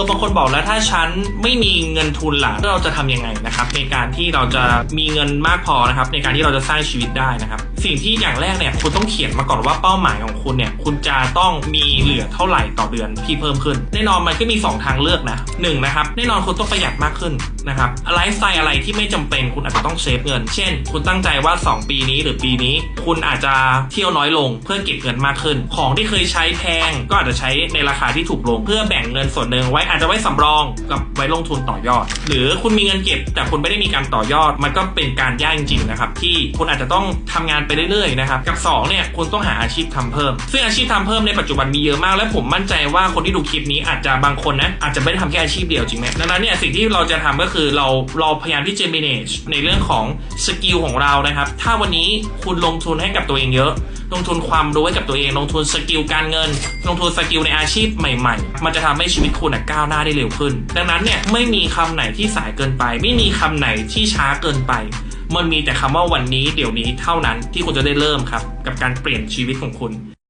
อบางคนบอกแล้วถ้าฉันไม่มีเงินทุนล่ะเราจะทำยังไงนะครับในการที่เราจะมีเงินมากพอนะครับในการที่เราจะสร้างชีวิตได้นะครับสิ่งที่อย่างแรกเนี่ยคุณต้องเขียนมาก่อนว่าเป้าหมายของคุณเนี่ยคุณจะต้องมีเหลือเท่าไหร่ต่อเดือนที่เพิ่มขึ้น แน่นอนมันก็มี 2 ทางเลือกนะหนึ่งนะครับแน่นอนคุณต้องประหยัดมากขึ้นนะครับไลฟ์สไตล์อะไรที่ไม่จำเป็นคุณอาจจะต้องเซฟเงิน เช่น คุณตั้งใจว่า 2 ปีนี้หรือปีนี้ คุณอาจจะเที่ยวน้อยลงเพื่อเก็บเงินมากขึ้น ของที่เคยใช้แพงก็อาจจะใช้ในราคาที่ถูกลงเพื่อแบ่งเงินส่วนหนึ่งไว้อาจจะไว้สำรองกับไว้ลงทุนต่อยอด หรือคุณมีเงินเก็บแต่คุณไม่ได้มีการต่อยอด มันก็เป็นการยากจริงๆนะครับที่คุณอาจจะต้องทำงานไปเรื่อยๆนะครับกับสองเนี่ยคุณต้องหาอาชีพทำเพิ่ม ซึ่งอาชีพทำเพิ่มในปัจจุบันมีเยอะมาก และผมมั่นใจว่าคนที่ดูคลิปนี้อาจจะบางคนนะอาจจะไม่ได้ทำแค่อาชีพเดียวจริงไหมดังนั้นเนี่ยสิ่งที่เราจะทำก็คือเราเราพยายามที่จะ manage ในเรื่องของสกิลของเรานะครับ ถ้าวันนี้คุณลงทุนให้กับตัวเองเยอะ ลงทุนความรู้ให้กับตัวเอง ลงทุนสกิลการเงิน ลงทุนสกิลในอาชีพใหม่ ๆ มันจะทำให้ชีวิตคุณก้าวหน้าได้เร็วขึ้น ดังนั้นเนี่ยไม่มีคำไหนที่สายเกินไป ไม่มีคำไหนที่ช้าเกินไป มันมีแต่คำว่าวันนี้เดี๋ยวนี้เท่านั้นที่คุณจะได้เริ่มครับ กับการเปลี่ยนชีวิตของคุณ